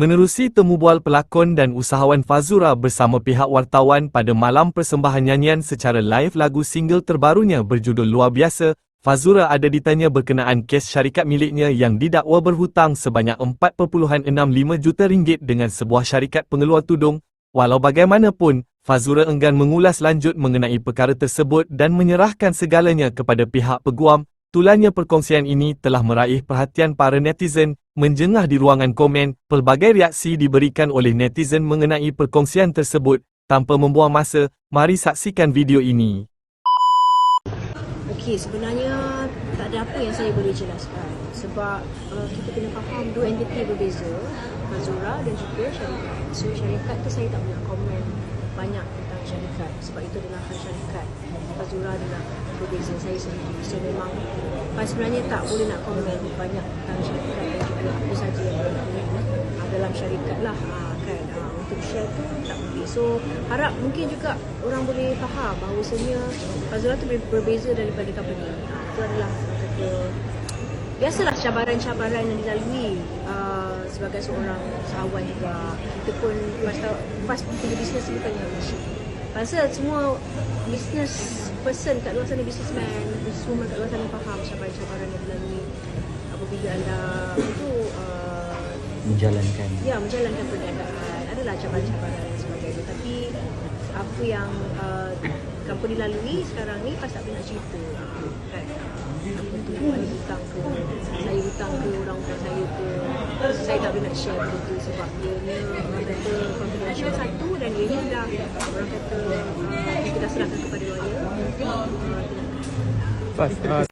Menerusi temu bual pelakon dan usahawan Fazura bersama pihak wartawan pada malam persembahan nyanyian secara live lagu single terbarunya berjudul Luar Biasa, Fazura ada ditanya berkenaan kes syarikat miliknya yang didakwa berhutang sebanyak 4.65 juta ringgit dengan sebuah syarikat pengeluar tudung. Walau bagaimanapun, Fazura enggan mengulas lanjut mengenai perkara tersebut dan menyerahkan segalanya kepada pihak peguam. Tulannya perkongsian ini telah meraih perhatian para netizen, menjengah di ruangan komen, pelbagai reaksi diberikan oleh netizen mengenai perkongsian tersebut. Tanpa membuang masa, mari saksikan video ini. Okey, sebenarnya tak ada apa yang saya boleh jelaskan sebab uh, kita kena faham dua entiti berbeza, Mazura dan juga syarikat. So syarikat tu saya tak boleh komen banyak tentang syarikat sebab itu adalah hal syarikat. Mazura adalah berbeza saya sendiri. So memang Pak sebenarnya tak boleh nak komen banyak tentang syarikat dan juga apa saja yang berlaku uh, dalam syarikat lah. Uh, kan uh, untuk share tu tak boleh. So harap mungkin juga orang boleh faham bahawasanya Fazura tu ber- berbeza daripada company. Itu adalah kata biasalah cabaran-cabaran yang dilalui sebagai seorang usahawan juga. Kita pun pas pas punya bisnes bukan yang musyik. Pasal semua business person kat luar sana businessman, businesswoman kat luar sana faham cabaran-cabaran yang dilalui apabila anda itu uh, menjalankan. ya menjalankan perniagaan adalah cabaran-cabaran dan sebagainya. Tapi apa yang uh, company lalui sekarang ni pas tak boleh nak cerita. Uh, kan? Apa tu ada hutang ke saya hutang ke orang-orang saya ke saya tak boleh nak share benda tu sebab dia ni orang kata confidential satu dan dia ni dah orang kata uh, kita dah serahkan kepada lawyer uh, Fas, uh,